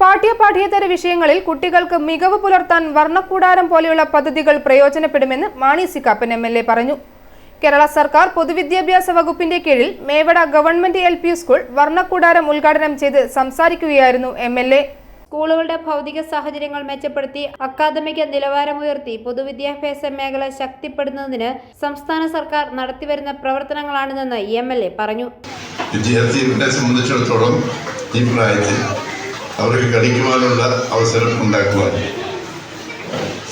പാഠ്യ പാഠ്യേതര വിഷയങ്ങളിൽ കുട്ടികൾക്ക് മികവ് പുലർത്താൻ വർണക്കൂടാരം പോലെയുള്ള പദ്ധതികൾ പ്രയോജനപ്പെടുമെന്ന് Mani C Kappan M L A പറഞ്ഞു. കേരള സർക്കാർ പൊതുവിദ്യാഭ്യാസ വകുപ്പിന്റെ കീഴിൽ Mevada government L P school വർണക്കൂടാരം ഉദ്ഘാടനം ചെയ്ത് സംസാരിക്കുകയായിരുന്നു എം എൽ എ. സ്കൂളുകളുടെ ഭൗതിക സാഹചര്യങ്ങൾ മെച്ചപ്പെടുത്തി അക്കാദമിക നിലവാരമുയർത്തി പൊതുവിദ്യാഭ്യാസ മേഖല ശക്തിപ്പെടുന്നതിന് സംസ്ഥാന സർക്കാർ നടത്തിവരുന്ന പ്രവർത്തനങ്ങളാണിതെന്ന് എം എൽ എ പറഞ്ഞു. വിദ്യാർത്ഥികളെ സംബന്ധിച്ചിടത്തോളം ഈ പ്രായത്തിൽ അവർക്ക് കളിക്കുവാനുള്ള അവസരം ഉണ്ടാക്കുവാൻ.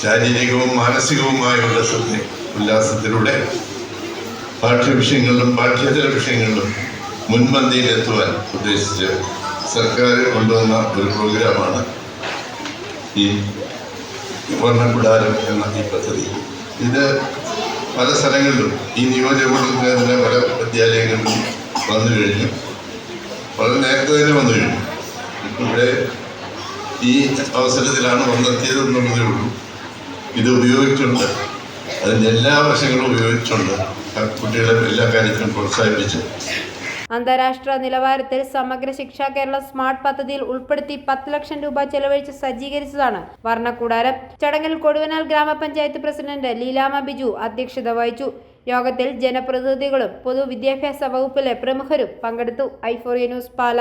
ശാരീരികവും മാനസികവുമായുള്ള ശ്രദ്ധ ഉല്ലാസത്തിലൂടെ പാഠ്യവിഷയങ്ങളിലും പാഠ്യേതര വിഷയങ്ങളിലും മുൻപന്തിയിലെത്തുവാൻ ഉദ്ദേശിച്ച് സർക്കാർ കൊണ്ടുവന്ന ഒരു പ്രോഗ്രാമാണ് ഈ വർണക്കുടാരം എന്ന ഈ പദ്ധതി. ഇത് പല സ്ഥലങ്ങളിലും ഈ നിയോജകമണ്ഡലത്തിലെ പല വിദ്യാലയങ്ങളിലും വന്നു കഴിഞ്ഞു. വളരെ നേരത്തെ തന്നെ വന്നു കഴിഞ്ഞു. ഇവിടെ ഈ അവസരത്തിലാണ് വന്നെത്തിയത് എന്നുള്ളതേ ഉള്ളൂ. ഇത് ഉപയോഗിച്ചുണ്ട് അതിന്റെ എല്ലാ വശങ്ങളും ഉപയോഗിച്ചുണ്ട് കുട്ടികളെ എല്ലാ കാര്യത്തിലും പ്രോത്സാഹിപ്പിച്ച്. അന്താരാഷ്ട്ര നിലവാരത്തിൽ സമഗ്ര ശിക്ഷ കേരള സ്മാർട്ട് പദ്ധതിയിൽ ഉൾപ്പെടുത്തി പത്ത് ലക്ഷം രൂപ ചെലവഴിച്ച് സജ്ജീകരിച്ചതാണ് വർണക്കൂടാരം. ചടങ്ങിൽ കൊടുവനാൽ ഗ്രാമപഞ്ചായത്ത് പ്രസിഡന്റ് ലീലാമ ബിജു അധ്യക്ഷത വഹിച്ചു. യോഗത്തിൽ ജനപ്രതിനിധികളും പൊതുവിദ്യാഭ്യാസ വകുപ്പിലെ പ്രമുഖരും പങ്കെടുത്തു. ഐഫോറിയ ന്യൂസ് പാല.